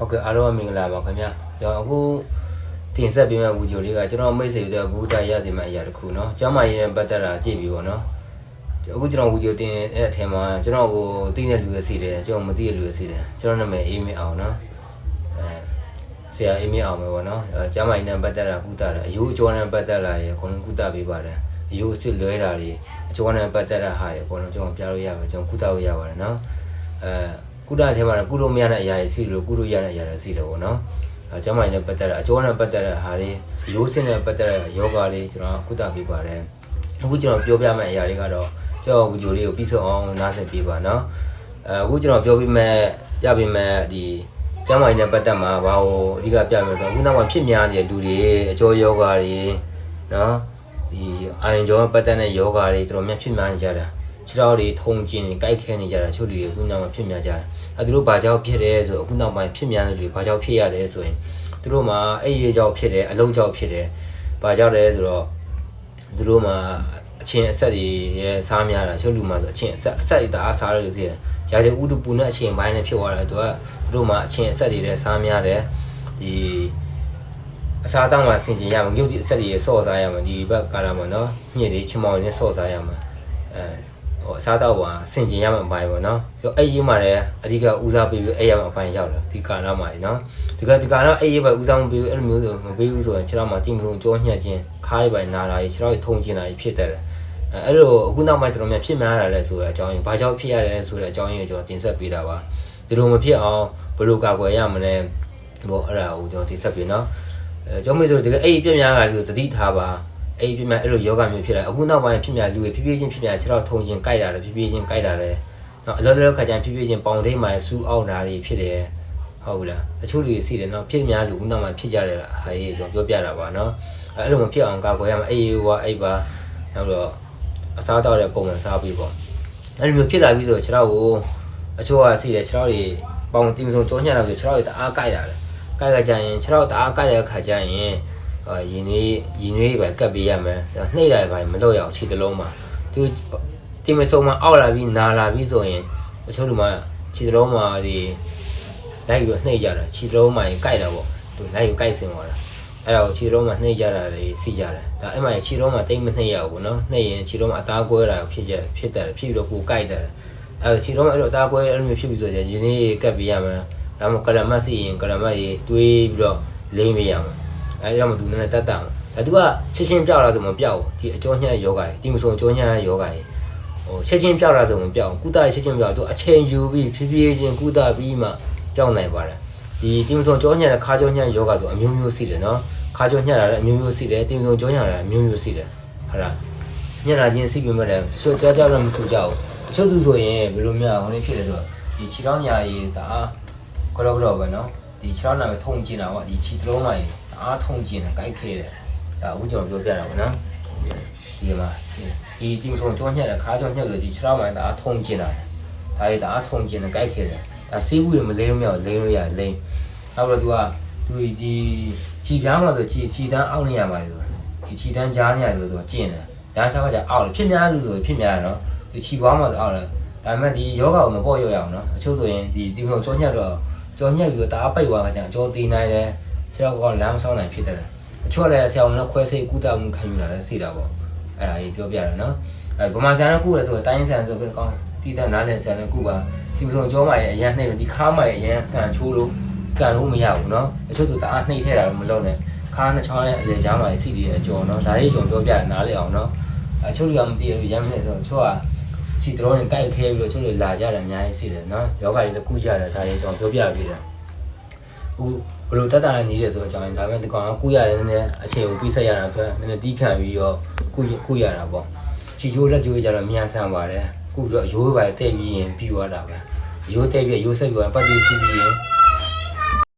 ဟုတ်ကဲ့အားလုံးပဲမင်္ဂလာပါခင်ဗျာကျွန်တော်အခုတင်ဆက်ပေးမယ့်ဗီဒီယိုလေးကကျွန်တော်မိတ်ဆွေတွေဘူတာရစီမယ့်အရာတစ်ခုเนาะကျမ်းမာရေးနဲ့ပတ်သက်တာကြည့်ပြီးပေါ့เนาะအခုကျွန်တော်ဗီဒီယိုတင်တဲ့အထင်မှာကျွန်တော်ကိုသိတဲ့လူတွေစီတယ်ကျွန်တော်မသိတဲ့လူတွေစီတယ်ကျွန်တော်နာမည်အေးမင်းအောင်เนาะအဲဆရာအေးမင်းအောင်ပဲပေါ့เนาะအဲကျမ်းမာရေးနဲ့ပတ်သက်တာကုသတာအယိုးအကျော်နဲ့ပတ်သက်လာရေအကုန်လုံးကုသပေးပါတယ်အယိုးအစ်စ်လွဲတာတွေအကျော်နဲ့ပတ်သက်တာဟာရေအကုန်လုံးကျွန်တော်ပြလို့ရပါတယ်ကျွန်တော်ကုသလို့ရပါတယ်เนาะအဲ ကုတထဲမှာကုလို့မရတဲ့အရာတွေစီလို့ကုလို့ရတဲ့အရာတွေစီတယ်ပေါ့နော်အဲကျမ်းမာရေးနဲ့ပတ်သက်တာအကျိုးနဲ့ပတ်သက်တဲ့ဟာတွေရိုးစင်းနဲ့ပတ်သက်တဲ့ယောဂတွေကျွန်တော်ကုသပေးပါတယ်အခုကျွန်တော်ပြောပြမယ့်အရာတွေကတော့ကျွန်တော်ဗီဒီယိုလေးကိုပြီးဆုံးအောင်နားဆင်ပေးပါနော်အဲအခုကျွန်တော်ပြောပြမယ့်ပြပေးမယ့်ဒီကျမ်းမာရေးနဲ့ပတ်သက်မှာဘာကိုအဓိကပြမယ်ဆိုတော့အခုနောက်မှာဖြစ်များနေတဲ့လူတွေအကျိုးယောဂတွေနော်ဒီအာရုံကြောပတ်သက်တဲ့ယောဂတွေတော်တော်များဖြစ်များနေကြတာ ခြေထောက်တွေထုံကျင်နေကြိုက်ခဲနေကြတာချို့လူတွေအခုနောက်မှာဖြစ်များကြတယ်အဲသူတို့ဘာကြောင့်ဖြစ်တယ်ဆိုတော့အခုနောက်ပိုင်းဖြစ်များတဲ့လူတွေဘာကြောင့်ဖြစ်ရတယ်ဆိုရင်သူတို့မှာအဲ့ဒီကြောင့်ဖြစ်တယ်အလုံးကြောင့်ဖြစ်တယ်ဘာကြောင့်လဲဆိုတော့သူတို့မှာအချင်းအဆက်တွေရဲ့စားများတာချို့လူမှာဆိုအချင်းအဆက်အဆက်တွေတအားစားလို့စီတယ်ရာတွေဥဒပူနဲ့အချင်းပိုင်းနဲ့ဖြစ်သွားတယ်သူကသူတို့မှာအချင်းအဆက်တွေရဲ့စားများတယ်ဒီအစားတောင်းမှာဆင်ကျင်ရမှာမြုပ်ကြီးအဆက်တွေရဲ့ဆော့စားရမှာဒီဘက်ကာလာမှာနော်ညစ်တွေချမောင်တွေနဲ့ဆော့စားရမှာအဲ ဟိုအစားတော့ပါဆင်ကျင်ရမှာအပိုင်းပေါ့နော်ပြီးအဲ့ရေးမှာလည်းအဓိကဦးစားပေးပြီးအဲ့ရမှာအပိုင်းရောက်တယ်ဒီကာလာမှာနော်ဒီကဒီကာလာအဲ့ရေးပဲဦးစားမပေးဘူးအဲ့လိုမျိုးဆိုမပေးဘူးဆိုရင်ခြေထောက်မှာတိမဆုံးကြောညှက်ခြင်းခါးရပိုင်နာတာကြီးခြေထောက်ထုံကျင်တာကြီးဖြစ်တယ်အဲအဲ့လိုအခုနောက်ပိုင်းတော်တော်များဖြစ်များလာတယ်ဆိုတဲ့အကြောင်းရင်းဘာကြောင့်ဖြစ်ရတယ်ဆိုတဲ့အကြောင်းရင်းကိုကျွန်တော်တင်ဆက်ပေးတာပါဒီလိုမဖြစ်အောင်ဘယ်လိုကာကွယ်ရမလဲဟိုအဲ့ဒါကိုကျွန်တော်တင်ဆက်ပေးနော်အဲကျောင်းမေးဆိုတကယ်အဲ့ဒီပြင်းများလာလို့တတိထားပါ အဲ့ဒီပြင်းများအဲ့လိုယောဂမျိုးဖြစ်လာအခုနောက်ပိုင်းဖြစ်များလူတွေဖြည်းဖြည်းချင်းဖြစ်များခြေထောက်ထုံခြင်းကြိုက်တာတယ်ဖြည်းဖြည်းချင်းကြိုက်တာတယ်နော်အလောလောခါကျရင်ဖြည်းဖြည်းချင်းပေါင်ထိတ်မှဆူးအောင်တာတွေဖြစ်တယ်ဟုတ်ဘူးလားအချို့လူတွေစီတယ်နော်ဖြစ်များလူခုနောက်မှဖြစ်ကြတယ်ဟာရေးကျွန်တော်ပြောပြတာပါနော်အဲ့လိုမဖြစ်အောင်ကာကွယ်ရမှာအေးအေးဝါအိပ်ပါနောက်တော့အစားတောက်တဲ့ပုံစံစားပြီးပေါ့အဲ့လိုမျိုးဖြစ်လာပြီဆိုတော့ခြေထောက်ကိုအချို့ကစီတယ်ခြေထောက်တွေပေါင်တိမဆုံးကြောညှက်လာပြီးခြေထောက်တွေတအားကြိုက်တာတယ်ကြိုက်ကြကြရင်ခြေထောက်တအားကြိုက်တဲ့အခါကျရင်အာ ရင်လေးရင်လေးပဲကပ်ပေးရမယ်နှိမ့်လိုက်ပါမလို့ရအောင်ခြေတစ်လုံးမှာသူတိမဆုံးမှာအောက်လာပြီးနာလာပြီးဆိုရင်အချို့လူမှခြေတစ်လုံးမှာဒီလိုက်ပြီးနှိမ့်ကြတာခြေတစ်လုံးမှာကြိုက်တာပေါ့သူလိုက်ပြီးကြိုက်စင်သွားတာအဲ့ဒါကိုခြေလုံးမှာနှိမ့်ကြတာလေစီကြတယ်ဒါအဲ့မှာခြေလုံးမှာတိတ်မနှိမ့်ရဘူးပေါ့နော်နှိမ့်ရင်ခြေလုံးမှာအသားကွဲတာဖြစ်ကြဖြစ်တယ်ဖြစ်ပြီးတော့ကိုကြိုက်တယ်အဲ့ခြေလုံးမှာအဲ့လိုအသားကွဲအဲ့လိုမျိုးဖြစ်ပြီးဆိုရင်ရင်းလေးကပ်ပေးရမယ်ဒါမှမဟုတ်ကလမတ်စီရင်ကလမတ်ကြီးတွေးပြီးတော့လိမ့်ပေးရမယ် အဲ့ဒါမှသူနည်းနည်းတတ်တာဒါသူကချက်ချင်းပြောက်လာဆိုမပြောက်ဘူးဒီအကျော်ညှက်ယောဂါကြီးဒီမဆိုအကျော်ညှက်ယောဂါကြီးဟိုချက်ချင်းပြောက်လာဆိုမပြောက်ဘူးကုသချက်ချင်းပြောက်သူအချိန်ယူပြီးဖြည်းဖြည်းချင်းကုသပြီးမှပြောက်နိုင်ပါတယ်ဒီဒီမဆိုကျော်ညှက်နဲ့ခါကျော်ညှက်ယောဂါဆိုအမျိုးမျိုးရှိတယ်နော်ခါကျော်ညှက်လာလည်းအမျိုးမျိုးရှိတယ်ဒီမဆိုကျော်ညှက်လာလည်းအမျိုးမျိုးရှိတယ်ဟုတ်လားညက်လာချင်းစီးပြမဲ့တယ်ဆွကြကြတော့မထူကြဘူးတချို့သူဆိုရင်ဘယ်လိုများဟိုနေ့ဖြစ်လဲဆိုတော့ဒီခြေထောက်ညာကြီးဒါကတော့ကတော့ပဲနော်ဒီခြေထောက်နာပဲထုံကျင်တာပေါ့ဒီခြေသလုံးလိုက် အားထုံကျင်တယ်ကြိုက်ခဲတယ်ဒါအခုကျွန်တော်ပြောပြတာပေါ့နော်ဒီမှာဒီဒီမဆုံးကျော်ညှက်တယ်ခါကျော်ညှက်ဆိုဒီခြေထောက်မှာဒါအားထုံကျင်တာဒါရဒါအားထုံကျင်တယ်ကြိုက်ခဲတယ်ဒါစေးဘူးတွေမလိမ့်မရလိမ့်လို့ရလိမ့်နောက်တော့ तू ကသူဒီခြေပြားမှာဆိုခြေခြေတန်းအောက်နေရမှာဆိုဒီခြေတန်းကြားနေရဆိုတော့ကျင်တယ်ဒါချောက်ကကြအောက်ဖြစ်များလို့ဆိုဖြစ်များတယ်နော်ဒီခြေပွားမှာဆိုအောက်တယ်ဒါပေမဲ့ဒီယောဂကိုမပေါ့ရရအောင်နော်အချို့ဆိုရင်ဒီဒီမျိုးကြောညက်တော့ကြောညက်ပြီးတော့တအားပိတ်သွားကြကြောသေးနိုင်တယ် ဆရာကလမ်းမဆောင်နိုင်ဖြစ်တယ်အချို့လည်းဆရာကခွဲစိတ်ကုသမှုခံယူလာတယ်စိတာပေါ့အဲ့ဒါကြီးပြောပြတယ်နော်အဲဗမာဆရာကကုတယ်ဆိုရင်တိုင်းဆရာဆိုကောင်းတီးတဲ့နားလည်ဆရာကကုပါဒီမဆိုကြောမှာရဲ့အရန်နှိမ့်လို့ဒီခါမှာရဲ့အရန်ကန်ချိုးလို့ကန်လို့မရဘူးနော်အချို့ဆိုတအားနှိမ့်ထဲတာမလုပ်နဲ့ခါနှစ်ချောင်းရဲ့အလေချောင်းမှာစီတီရဲ့အကျော်နော်ဒါလေးကျွန်တော်ပြောပြတယ်နားလည်အောင်နော်အချို့တွေကမသိဘူးရမ်းမနေဆိုတော့ချို့ကချီတော်ရင်ကြိုက်ခဲပြီးတော့ချို့တွေလာကြတယ်အများကြီးရှိတယ်နော်ယောဂကြီးလည်းကုကြတယ်ဒါလေးကျွန်တော်ပြောပြပေးတယ် အခုဘယ်လိုတက်တာလဲနေတယ်ဆိုတော့အကြောင်းဒါပေမဲ့ဒီကောင်ကကုရတယ်နည်းနည်းအချိန်ကိုပြီးဆက်ရတာအတွက်နည်းနည်းတီးခံပြီးတော့ကုကုရတာပေါ့ချီချိုးလက်ချိုးကြတော့မြန်ဆန်ပါတယ်ကုပြီးတော့ရိုးပါတဲ့ပြီးရင်ပြီးသွားတာပဲရိုးတဲ့ပြီးရိုးဆက်ပြီးတော့ပတ်တိစီးပြီးရင်